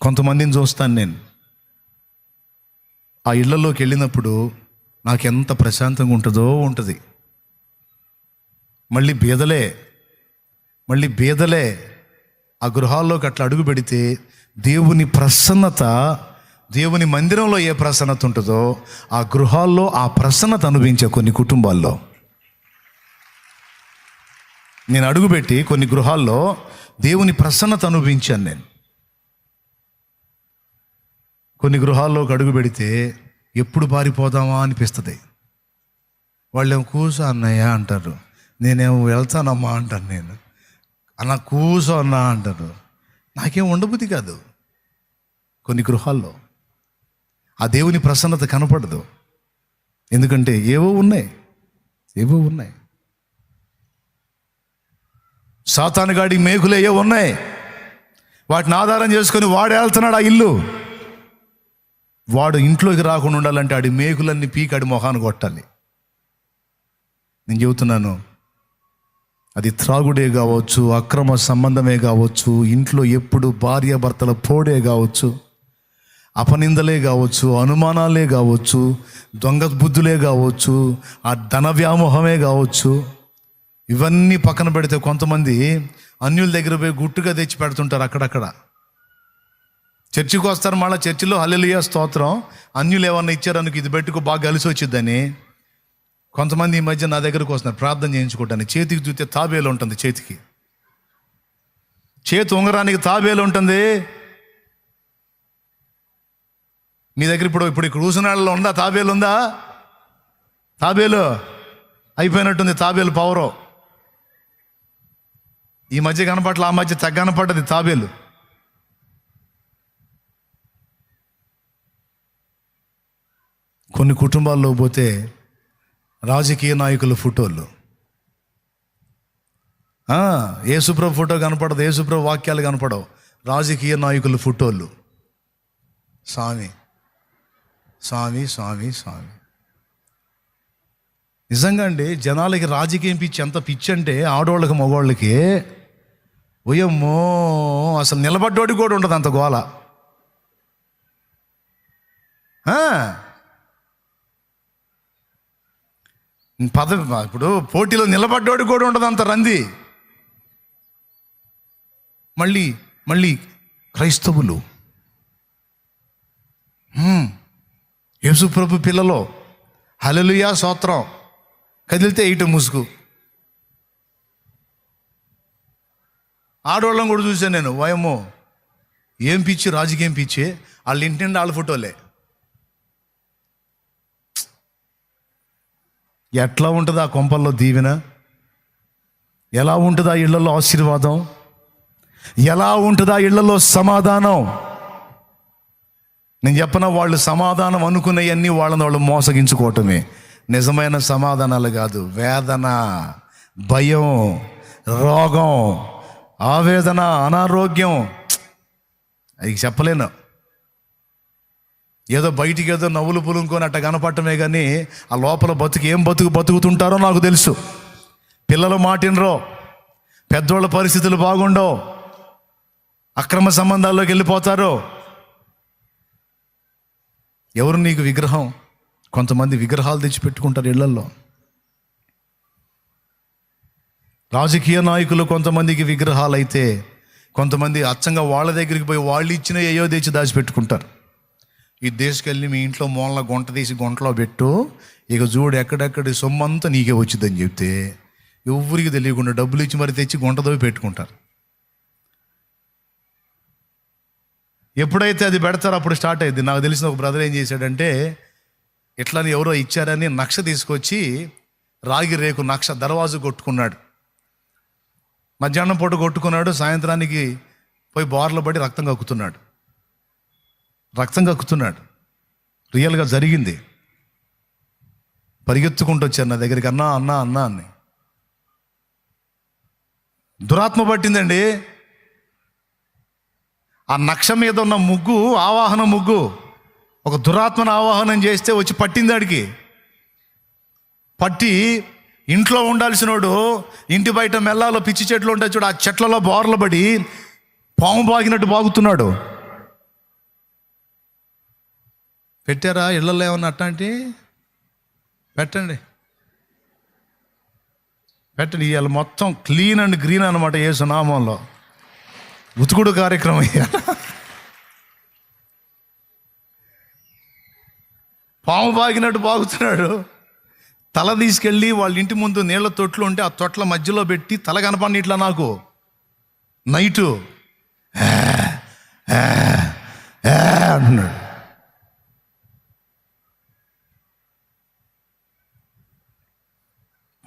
కొంతమందిని చూస్తాను నేను. ఆ ఇళ్ళలోకి వెళ్ళినప్పుడు నాకు ఎంత ప్రశాంతంగా ఉంటుందో ఉంటుంది. మళ్ళీ బీదలే మళ్ళీ బీదలే ఆ గృహాల్లోకి అట్లా అడుగు పెడితే దేవుని ప్రసన్నత దేవుని మందిరంలో ఏ ప్రసన్నత ఉంటుందో ఆ గృహాల్లో ఆ ప్రసన్నత అనుభవించే కొన్ని కుటుంబాల్లో. నేను అడుగుపెట్టి కొన్ని గృహాల్లో దేవుని ప్రసన్నత అనుభవించాను నేను. కొన్ని గృహాల్లోకి అడుగు పెడితే ఎప్పుడు పారిపోదామా అనిపిస్తుంది. వాళ్ళేమో కూసో అన్నయ్య అంటారు. నేనేమో వెళ్తానమ్మా అంటాను నేను. అన్న కూసో అన్నా అంటారు. నాకేం ఉండబుద్ధి కాదు. కొన్ని గృహాల్లో ఆ దేవుని ప్రసన్నత కనపడదు. ఎందుకంటే ఏవో ఉన్నాయి. ఏవో ఉన్నాయి. సాతానుగాడి మేకులు ఏవో ఉన్నాయి. వాటిని ఆధారం చేసుకొని వాడు వెళ్తున్నాడు ఆ ఇల్లు. వాడు ఇంట్లోకి రాకుండా ఉండాలంటే ఆడి మేకులన్నీ పీకాడి మొహాన్ని కొట్టాలి. నేను చెబుతున్నాను అది త్రాగుడే కావచ్చు అక్రమ సంబంధమే కావచ్చు ఇంట్లో ఎప్పుడు భార్య భర్తల పోడే కావచ్చు అపనిందలే కావచ్చు అనుమానాలే కావచ్చు దొంగ బుద్ధులే కావచ్చు ఆ ధన వ్యామోహమే కావచ్చు ఇవన్నీ పక్కన పెడితే కొంతమంది అన్యుల దగ్గర పోయి గుట్టుగా తెచ్చి పెడుతుంటారు అక్కడక్కడ. చర్చికి వస్తారు మళ్ళీ చర్చిలో హల్లెలూయా స్తోత్రం. అన్యులు ఏమన్నా ఇచ్చారనుకు ఇది పెట్టుకో బాగా కలిసి వచ్చిద్దని. కొంతమంది ఈ మధ్య నా దగ్గరకు వస్తున్నారు ప్రార్థన చేయించుకోవటానికి చేతికి చూస్తే తాబేలు ఉంటుంది చేతికి. చేతి ఉంగరానికి తాబేలు ఉంటుంది. మీ దగ్గర ఇప్పుడు ఇప్పుడు ఇక్కడ కూసునాళ్ళలో ఉందా? తాబేలు ఉందా? తాబేలు అయిపోయినట్టుంది తాబేలు పవరు. ఈ మధ్య కనపట్ల ఆ మధ్య తగ్గ కనపడ్డది తాబేలు. కొన్ని కుటుంబాల్లో పోతే రాజకీయ నాయకుల ఫోటోలు. ఏసుప్రభు ఫోటో కనపడదు ఏసుప్రభు వాక్యాలు కనపడవు. రాజకీయ నాయకుల ఫోటోలు. స్వామి స్వామి స్వామి స్వామి. నిజంగా అండి జనాలకి రాజకీయం పిచ్చి ఎంత పిచ్చి అంటే ఆడవాళ్ళకి మగవాళ్ళకి ఉయమ్మో అసలు నిలబడ్డోడికి కూడా ఉండదు అంత గోల ఆ. పదవి ఇప్పుడు పోటీలో నిలబడ్డోడు కూడా ఉండదు అంత రంది. మళ్ళీ మళ్ళీ క్రైస్తవులు. హ్మ్. యేసుప్రభు పిల్లలో. హలలుయా సోత్రం కదిలితే ఇటు ముసుగు. ఆడవాళ్ళం కూడా చూశాను నేను వయమో ఏం పిచ్చి రాజకీయం పిచ్చి. వాళ్ళ ఇంటి నుండి వాళ్ళ ఫోటోలే. ఎట్లా ఉంటుంది ఆ కొంపల్లో దీవెన? ఎలా ఉంటుంది ఆ ఇళ్ళలో ఆశీర్వాదం? ఎలా ఉంటుంది ఆ ఇళ్ళలో సమాధానం? నేను చెప్పిన వాళ్ళు సమాధానం అనుకునేవన్నీ వాళ్ళని వాళ్ళు మోసగించుకోవటమే. నిజమైన సమాధానాలు కాదు. వేదన భయం రోగం ఆవేదన అనారోగ్యం. అది చెప్పలేను. ఏదో బయటికి ఏదో నవ్వులు పులుంకొని అట్ట కనపడటమే కానీ ఆ లోపల బతుకు ఏం బతుకు బతుకుతుంటారో నాకు తెలుసు. పిల్లలు మాటినరో పెద్దోళ్ళ పరిస్థితులు బాగుండవు అక్రమ సంబంధాల్లోకి వెళ్ళిపోతారు. ఎవరు నీకు విగ్రహం? కొంతమంది విగ్రహాలు తెచ్చి పెట్టుకుంటారు ఇళ్ళల్లో. రాజకీయ నాయకులు కొంతమందికి విగ్రహాలు అయితే కొంతమంది అచ్చంగా వాళ్ళ దగ్గరికి పోయి వాళ్ళు ఇచ్చిన ఏయో తెచ్చి దాచిపెట్టుకుంటారు. ఈ దేశకెళ్ళి మీ ఇంట్లో మూలన గుంట తీసి గుంటలో పెట్టు. ఇక చూడు ఎక్కడెక్కడి సొమ్మంతా నీకే వచ్చిందని చెప్తే ఎవరికి తెలియకుండా డబ్బులు ఇచ్చి మరి తెచ్చి గుంటదవి పెట్టుకుంటారు. ఎప్పుడైతే అది పెడతారో అప్పుడు స్టార్ట్ అయింది నాకు తెలిసిన ఒక బ్రదర్ ఏం చేశాడంటే ఇట్లని ఎవరో ఇచ్చారని నక్ష తీసుకొచ్చి రాగి రేకు నక్ష దర్వాజు కొట్టుకున్నాడు. మధ్యాహ్నం పూట కొట్టుకున్నాడు సాయంత్రానికి పోయి బార్లో పడి రక్తం కక్కుతున్నాడు. రక్తం కక్కుతున్నాడు రియల్గా జరిగింది. పరిగెత్తుకుంటూ వచ్చారు నా దగ్గరికి అన్నా అన్నా అన్నా అని. దురాత్మ పట్టిందండి. ఆ నక్ష మీద ఉన్న ముగ్గు ఆవాహన ముగ్గు ఒక దురాత్మను ఆవాహనం చేస్తే వచ్చి పట్టింది ఆడికి. పట్టి ఇంట్లో ఉండాల్సినోడు ఇంటి బయట మెల్లాలో పిచ్చి చెట్లు ఉంటాయి చూడు ఆ చెట్లలో బోర్లు పడి పాము బాగినట్టు బాగుతున్నాడు. పెట్టారా ఇళ్ళల్లో ఏమన్నా అట్లాంటి? పెట్టండి. పెట్టండి. ఇవాళ మొత్తం క్లీన్ అండ్ గ్రీన్ అనమాట ఏ సునామంలో ఉతుకుడు కార్యక్రమం ఇవాళ పాము బాగినట్టు బాగుతున్నాడు. తల తీసుకెళ్ళి వాళ్ళ ఇంటి ముందు నీళ్ళ తొట్లు ఉంటే ఆ తొట్ల మధ్యలో పెట్టి తల కనపడి ఇట్లా నాకు. నైటు. అంటున్నాడు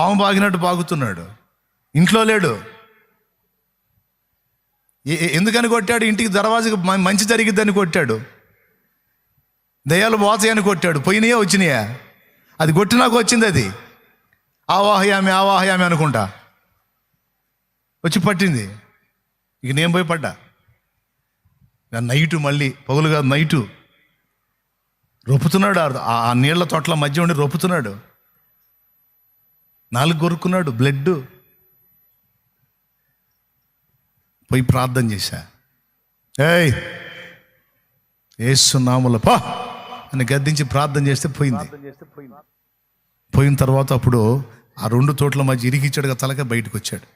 పాము బాగినట్టు బాగుతున్నాడు. ఇంట్లో లేడు. ఎందుకని కొట్టాడు? ఇంటికి దర్వాజకు మంచి జరిగిద్దని కొట్టాడు. దయ్యాలు పోతాయని కొట్టాడు. పోయినాయా వచ్చినాయా? అది కొట్టినాక వచ్చింది అది. ఆవాహయామి ఆవాహయామి అనుకుంటా. వచ్చి పట్టింది. ఇక నేను పోయి పడ్డా. నైటు మళ్ళీ పగులు కాదు నైటు. రొప్పుతున్నాడు ఆ- నీళ్ళ తోటల మధ్య ఉండి రొప్పుతున్నాడు. నాలుగు కొరుక్కున్నాడు బ్లడ్ పోయి ప్రార్థన చేశా. ఏయ్ ఏసునాముల పా అని గద్దించి ప్రార్థన చేస్తే పోయింది. పోయిన తర్వాత అప్పుడు ఆ రెండు తోట్ల మధ్య ఇరిగిచ్చాడుగా తలక బయటకు వచ్చాడు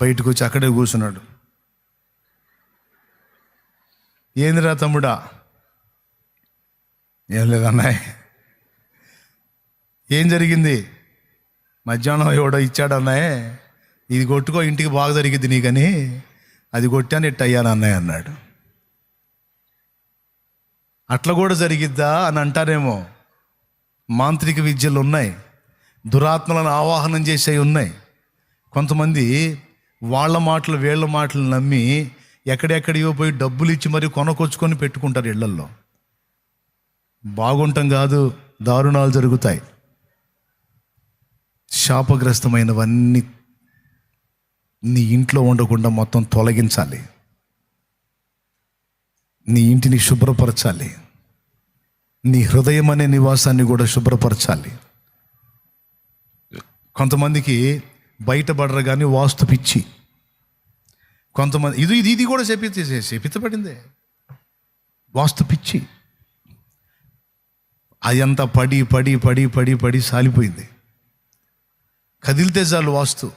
బయటకు వచ్చి అక్కడే కూర్చున్నాడు. ఏందిరా తమ్ముడా? ఏం లేదన్నాయ్? ఏం జరిగింది? మధ్యాహ్నం ఎవడో ఇచ్చాడు అన్నాయే ఇది కొట్టుకో ఇంటికి బాగా జరిగింది నీకని. అది కొట్టాను ఇట్ట అయ్యాను అన్నయ్య అన్నాడు. అట్లా కూడా జరిగిద్దా అని అంటారేమో. మాంత్రిక విద్యలు ఉన్నాయి. దురాత్మలను ఆవాహనం చేసేవి ఉన్నాయి. కొంతమంది వాళ్ళ మాటలు వీళ్ళ మాటలు నమ్మి ఎక్కడెక్కడియో పోయి డబ్బులు ఇచ్చి మరి కొనకొచ్చుకొని పెట్టుకుంటారు ఇళ్ళల్లో. బాగుంటాం కాదు దారుణాలు జరుగుతాయి. శాపగ్రస్తమైనవన్నీ నీ ఇంట్లో ఉండకుండా మొత్తం తొలగించాలి. నీ ఇంటిని శుభ్రపరచాలి. నీ హృదయం అనే నివాసాన్ని కూడా శుభ్రపరచాలి. కొంతమందికి బయటపడరు కానీ వాస్తు పిచ్చి. కొంతమంది ఇది ఇది ఇది కూడా చెప్పి చెప్పితపడిందే వాస్తు పిచ్చి. అదంతా పడి పడి పడి పడి పడి సాలిపోయింది. కదిలితే చాలు వాస్తు.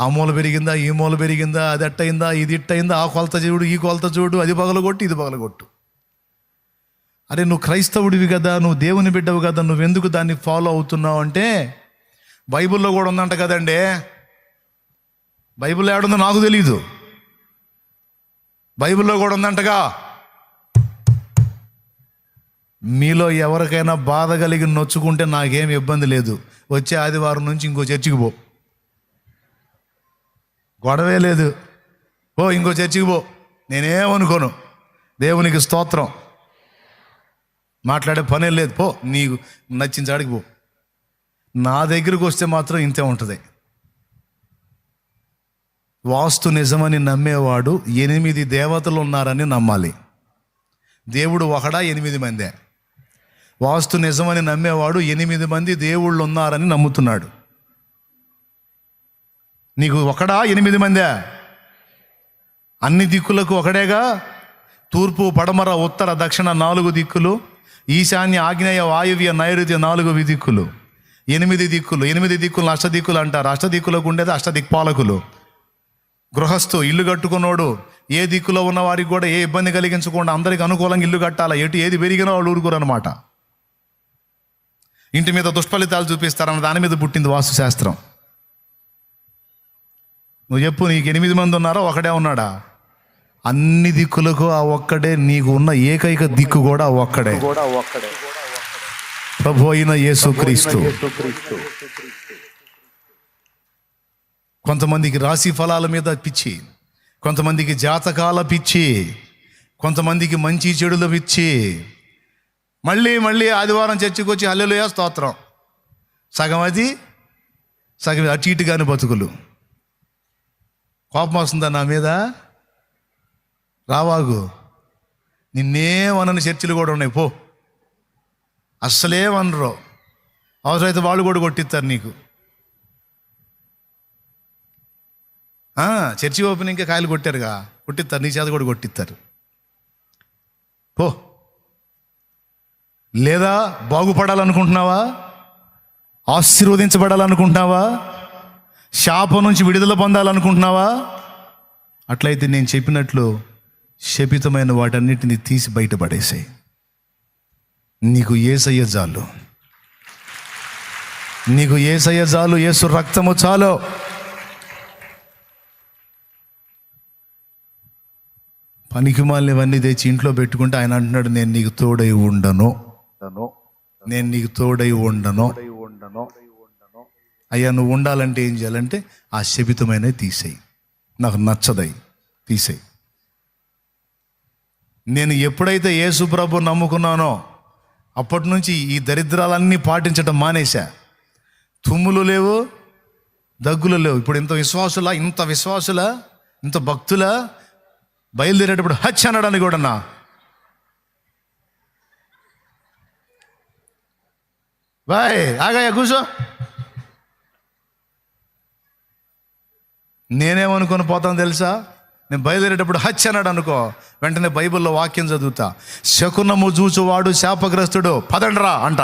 ఆ మూల పెరిగిందా ఈ మూల పెరిగిందా అది అట్టయిందా ఇది ఇట్టయిందా ఆ కొలత చూడు ఈ కొలత చూడు అది పగలగొట్టు ఇది పగలగొట్టు. అరే నువ్వు క్రైస్తవుడివి కదా నువ్వు దేవుని బిడ్డవు కదా నువ్వెందుకు దాన్ని ఫాలో అవుతున్నావు అంటే బైబిల్లో కూడా ఉందంట కదండి. బైబిల్లో ఏడుందో నాకు తెలీదు. బైబిల్లో కూడా ఉందంటగా. మీలో ఎవరికైనా బాధ కలిగి నొచ్చుకుంటే నాకేం ఇబ్బంది లేదు. వచ్చే ఆదివారం నుంచి ఇంకో చర్చికి పో. గొడవే లేదు. పో ఇంకో చర్చికి పో. నేనేమనుకోను? దేవునికి స్తోత్రం. మాట్లాడే పనే లేదు. పో నీకు నచ్చిన చాడికి పో. నా దగ్గరికి వస్తే మాత్రం ఇంతే ఉంటుంది. వాస్తు నిజమని నమ్మేవాడు ఎనిమిది దేవతలు ఉన్నారని నమ్మాలి. దేవుడు ఒకడా ఎనిమిది మందే. వాస్తు నిజమని నమ్మేవాడు ఎనిమిది మంది దేవుళ్ళు ఉన్నారని నమ్ముతున్నాడు. నీకు ఒకడా ఎనిమిది మందే? అన్ని దిక్కులకు ఒకడేగా? తూర్పు పడమర ఉత్తర దక్షిణ నాలుగు దిక్కులు ఈశాన్య ఆగ్నేయ వాయువ్య నైరుతి నాలుగు దిక్కులు ఎనిమిది దిక్కులు. ఎనిమిది దిక్కులు అష్టదిక్కులు అంటారు. అష్టదిక్కులకు ఉండేది అష్టదిక్పాలకులు గృహస్థు ఇల్లు కట్టుకున్నోడు ఏ దిక్కులో ఉన్న వారికి కూడా ఏ ఇబ్బంది కలిగించకుండా అందరికి అనుకూలంగా ఇల్లు కట్టాలా? ఎటు ఏది పెరిగినా వాళ్ళు ఊరుకోరు అనమాట ఇంటి మీద దుష్ఫలితాలు చూపిస్తారన్న దాని మీద పుట్టింది వాస్తుశాస్త్రం. నువ్వు చెప్పు నీకు ఎనిమిది మంది ఉన్నారో? ఒకడే ఉన్నాడా? అన్ని దిక్కులకు ఆ ఒక్కడే నీకు ఉన్న ఏకైక దిక్కు కూడా ఒక్కడే. ప్రభు అయిన యేసుక్రీస్తు కొంతమందికి రాశి ఫలాల మీద పిచ్చి కొంతమందికి జాతకాల పిచ్చి కొంతమందికి మంచి చెడుల పిచ్చి మళ్ళీ మళ్ళీ ఆదివారం చర్చికి వచ్చి హల్లెలుయా స్తోత్రం. సగం అది సగం అటు ఇటు బతుకులు. కోపం వస్తుందా నా మీద? రావాగు. నిన్నేమనని చర్చిలు కూడా ఉన్నాయి. పో. అస్సలేమనరు అవసరమైతే వాళ్ళు కూడా కొట్టిస్తారు నీకు. చర్చి ఓపెన్ ఇంకా కాయలు కొట్టారుగా. కొట్టిస్తారు. నీ చేత కూడా కొట్టిస్తారు. పో. లేదా బాగుపడాలనుకుంటున్నావా? ఆశీర్వదించబడాలనుకుంటున్నావా? శాపం నుంచి విడుదల పొందాలనుకుంటున్నావా? అట్లయితే నేను చెప్పినట్లు శపితమైన వాటన్నిటిని తీసి బయటపడేసాయి. నీకు ఏసయ్య జాలు. నీకు ఏసయ్య జాలు ఏసు రక్తము చాలు. పనికిమాలినవన్నీ తెచ్చి ఇంట్లో పెట్టుకుంటే ఆయన అంటున్నాడు నేను నీకు తోడై ఉండను. నేను నీకు తోడై ఉండను. అయ్యా నువ్వు ఉండాలంటే ఏం చేయాలంటే ఆ శపితమైన తీసేయి. నాకు నచ్చదై తీసేయి. నేను ఎప్పుడైతే యేసు ప్రభు నమ్ముకున్నానో అప్పటి నుంచి ఈ దరిద్రాలన్నీ పాటించడం మానేశా. తుమ్ములు లేవు దగ్గులు లేవు. ఇప్పుడు ఇంత విశ్వాసుల ఇంత విశ్వాసుల ఇంత భక్తుల బయలుదేరేటప్పుడు హచ్ అనడానికి కూడా నా బాయ్ ఆగాయ కూర్చో. నేనేమనుకొని పోతాను తెలుసా? నేను బయలుదేరేటప్పుడు హచ్ అన్నాడు అనుకో వెంటనే బైబిల్లో వాక్యం చదువుతా. శకునము చూచువాడు శాపగ్రస్తుడు పదండ్రా అంట.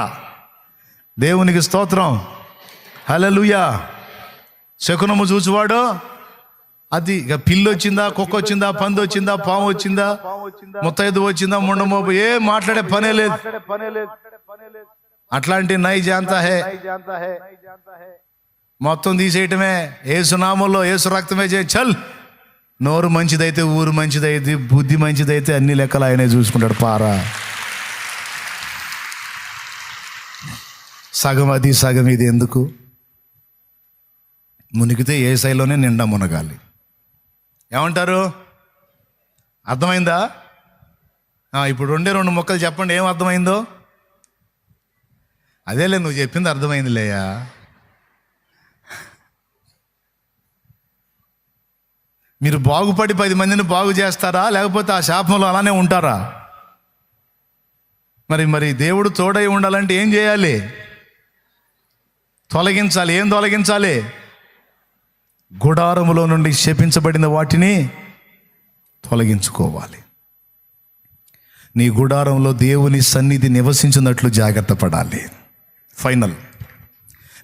దేవునికి స్తోత్రం. హలలుయా శకునము చూచువాడు అది ఇక పిల్లు వచ్చిందా కుక్క వచ్చిందా పంది వచ్చిందా పాము వచ్చిందా ముత్తైదు వచ్చిందా ముండమోపు ఏ మాట్లాడే పనే లేదు. అట్లాంటి నై జాంతా హే. మొత్తం తీసేయటమే. ఏసు నామంలో ఏసు రక్తమే చే చల్. నోరు మంచిదైతే ఊరు మంచిదైతే బుద్ధి మంచిదైతే అన్ని లెక్కలు ఆయనే చూసుకుంటాడు. పారా. సగం అది సగం ఇది ఎందుకు? మునిగితే ఏ శైలోనే నిండా మునగాలి. ఏమంటారు? అర్థమైందా? ఇప్పుడు రెండే రెండు మొక్కలు చెప్పండి. ఏం అర్థమైందో? అదేలే నువ్వు చెప్పింది అర్థమైందిలేయా? మీరు బాగుపడి పది మందిని బాగు చేస్తారా? లేకపోతే ఆ శాపంలో అలానే ఉంటారా? మరి మరి దేవుడు తోడై ఉండాలంటే ఏం చేయాలి? తొలగించాలి. ఏం తొలగించాలి? గుడారములో నుండి శపించబడిన వాటిని తొలగించుకోవాలి. నీ గుడారంలో దేవుని సన్నిధి నివసించినట్లు జాగ్రత్త పడాలి. ఫైనల్.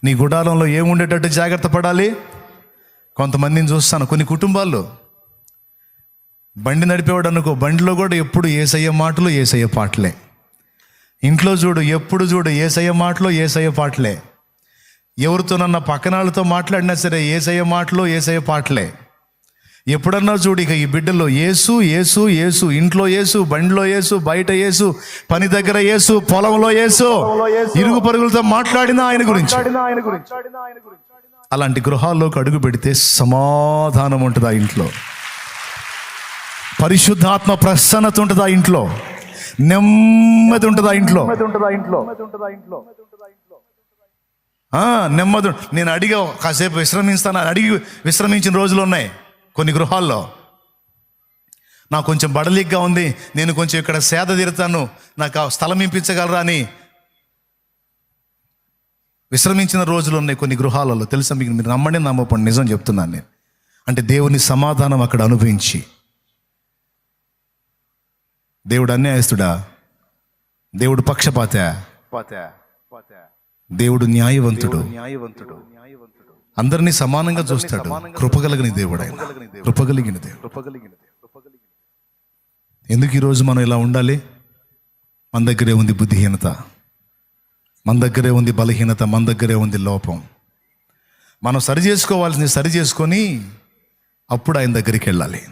నీ గుడారంలో ఏముండేటట్టు జాగ్రత్త పడాలి? కొంతమందిని చూస్తాను కొన్ని కుటుంబాల్లో. బండి నడిపేవాడు అనుకో బండిలో కూడా ఎప్పుడు ఏసయ్య మాటలు ఏసయ్య పాటలే. ఇంట్లో చూడు ఎప్పుడు చూడు ఏసయ్య మాటలు ఏసయ్య పాటలే. ఎవరితోనన్నా పక్కనాళ్ళతో మాట్లాడినా సరే ఏసయ్య మాటలు ఏసయ్య పాటలే. ఎప్పుడన్నా చూడు ఇక ఈ బిడ్డలో ఏసు ఏసు ఏసు ఇంట్లో ఏసు బండిలో ఏసు బయట ఏసు పని దగ్గర ఏసు పొలంలో ఏసు ఇరుగు పరుగులతో మాట్లాడినా ఆయన గురించి. అలాంటి గృహాల్లోకి అడుగు పెడితే సమాధానం ఉంటుంది ఆ ఇంట్లో. పరిశుద్ధాత్మ ప్రసన్నత ఉంటుంది ఆ ఇంట్లో. నెమ్మది ఉంటుంది ఆ ఇంట్లో. ఆ, నెమ్మది నేను అడిగా కాసేపు విశ్రమిస్తాను అడిగి విశ్రమించిన రోజులు ఉన్నాయి. కొన్ని గృహాల్లో. నాకు కొంచెం బడలిగ్గా ఉంది. నేను కొంచెం ఇక్కడ సేద తీరుతాను. నాకు ఆ స్థలం ఇంపించగలరా అని విశ్రమించిన రోజులు ఉన్నాయి కొన్ని గృహాలలో. తెలుసా మీకు? మీరు నమ్మండి నమ్మపండి నిజం చెప్తున్నాను నేను. అంటే దేవుని సమాధానం అక్కడ అనుభవించి. దేవుడు అన్యాయస్తుడా? దేవుడు పక్షపాత? దేవుడు న్యాయవంతుడు? న్యాయవంతుడు. అందరినీ సమానంగా చూస్తాడు. కృపగలిగిన దేవుడు ఆయన. కృపగలిగిన దేవుడు. ఎందుకు ఈరోజు మనం ఇలా ఉండాలి? మన దగ్గరే ఉంది బుద్ధిహీనత. మన దగ్గరే ఉంది బలహీనత. మన దగ్గరే ఉంది లోపం. మనం సరి చేసుకోవాల్సింది సరి చేసుకొని అప్పుడు ఆయన దగ్గరికి వెళ్ళాలి.